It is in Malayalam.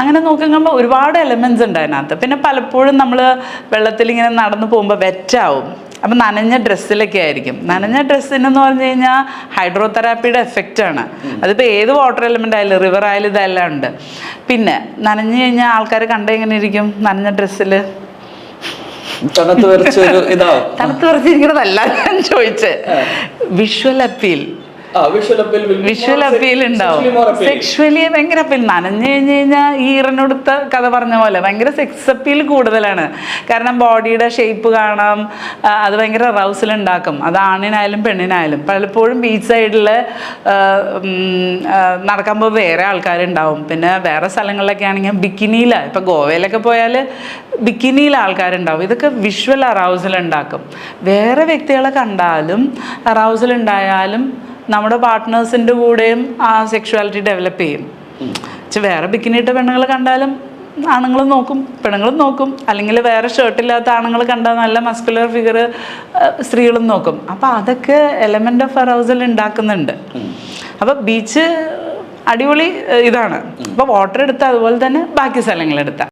അങ്ങനെ നോക്കുമ്പോൾ ഒരുപാട് എലമെന്റ്സ് ഉണ്ട് അതിനകത്ത്. പിന്നെ പലപ്പോഴും നമ്മൾ വെള്ളത്തിൽ ഇങ്ങനെ നടന്നു പോകുമ്പോൾ വെറ്റാവും. അപ്പം നനഞ്ഞ ഡ്രസ്സിലൊക്കെ ആയിരിക്കും. നനഞ്ഞ ഡ്രസ്സിനെന്ന് പറഞ്ഞു കഴിഞ്ഞാൽ ഹൈഡ്രോതെറാപ്പിയുടെ എഫക്റ്റാണ് എഫക്റ്റ് ആണ്. അതിപ്പോൾ ഏത് വാട്ടർ എലമെന്റ് ആയാലും റിവർ ആയാലും ഇതെല്ലാം ഉണ്ട്. പിന്നെ നനഞ്ഞു കഴിഞ്ഞാൽ ആൾക്കാർ കണ്ട എങ്ങനെ ഇരിക്കും നനഞ്ഞ ഡ്രസ്സിൽ തണുത്ത് വരച്ചൊരു ഇതാവും. തണുത്ത് വരച്ചിരിക്കുന്നതല്ല ഞാൻ ചോദിച്ചത് visual appeal visual appeal visual appeal ഉണ്ടാവും. സെക്ഷുവലി ഭയങ്കര അപ്പീൽ നനഞ്ഞു കഴിഞ്ഞ് കഴിഞ്ഞാൽ ഈറനൊടുത്ത കഥ പറഞ്ഞ പോലെ ഭയങ്കര സെക്സ് അപ്പീൽ കൂടുതലാണ്. കാരണം ബോഡിയുടെ ഷേപ്പ് കാണാം അത് ഭയങ്കര റൗസിൽ ഉണ്ടാക്കും. അത് ആണിനായാലും പെണ്ണിനായാലും. പലപ്പോഴും ബീച്ച് സൈഡിൽ നടക്കുമ്പോൾ വേറെ ആൾക്കാരുണ്ടാവും. പിന്നെ വേറെ സ്ഥലങ്ങളിലൊക്കെ ആണെങ്കിൽ ബിക്കിനിയിലാണ് ഇപ്പം ഗോവയിലൊക്കെ പോയാൽ ബിക്കിനിയിൽ ആൾക്കാരുണ്ടാവും. ഇതൊക്കെ വിഷ്വൽ അറൗസൽ ഉണ്ടാക്കും. വേറെ വ്യക്തികളെ കണ്ടാലും അറൗസൽ ഉണ്ടായാലും നമ്മുടെ പാർട്ട്നേഴ്സിന്റെ കൂടെയും ആ സെക്ഷുവാലിറ്റി ഡെവലപ്പ് ചെയ്യും. പക്ഷെ വേറെ ബിക്കിനിട്ട പെണ്ണുങ്ങൾ കണ്ടാലും ആണുങ്ങളും നോക്കും പെണ്ണുങ്ങളും നോക്കും. അല്ലെങ്കിൽ വേറെ ഷർട്ടില്ലാത്ത ആണുങ്ങൾ കണ്ടാൽ നല്ല മസ്കുലർ ഫിഗർ സ്ത്രീകളും നോക്കും. അപ്പോൾ അതൊക്കെ എലമെന്റ് ഓഫ് അറൗസൽ ഉണ്ടാക്കുന്നുണ്ട്. അപ്പോൾ ബീച്ച് അടിപൊളി ഇതാണ്. അപ്പോൾ വാട്ടർ എടുത്താൽ അതുപോലെ തന്നെ ബാക്കി സ്ഥലങ്ങളെടുത്താൽ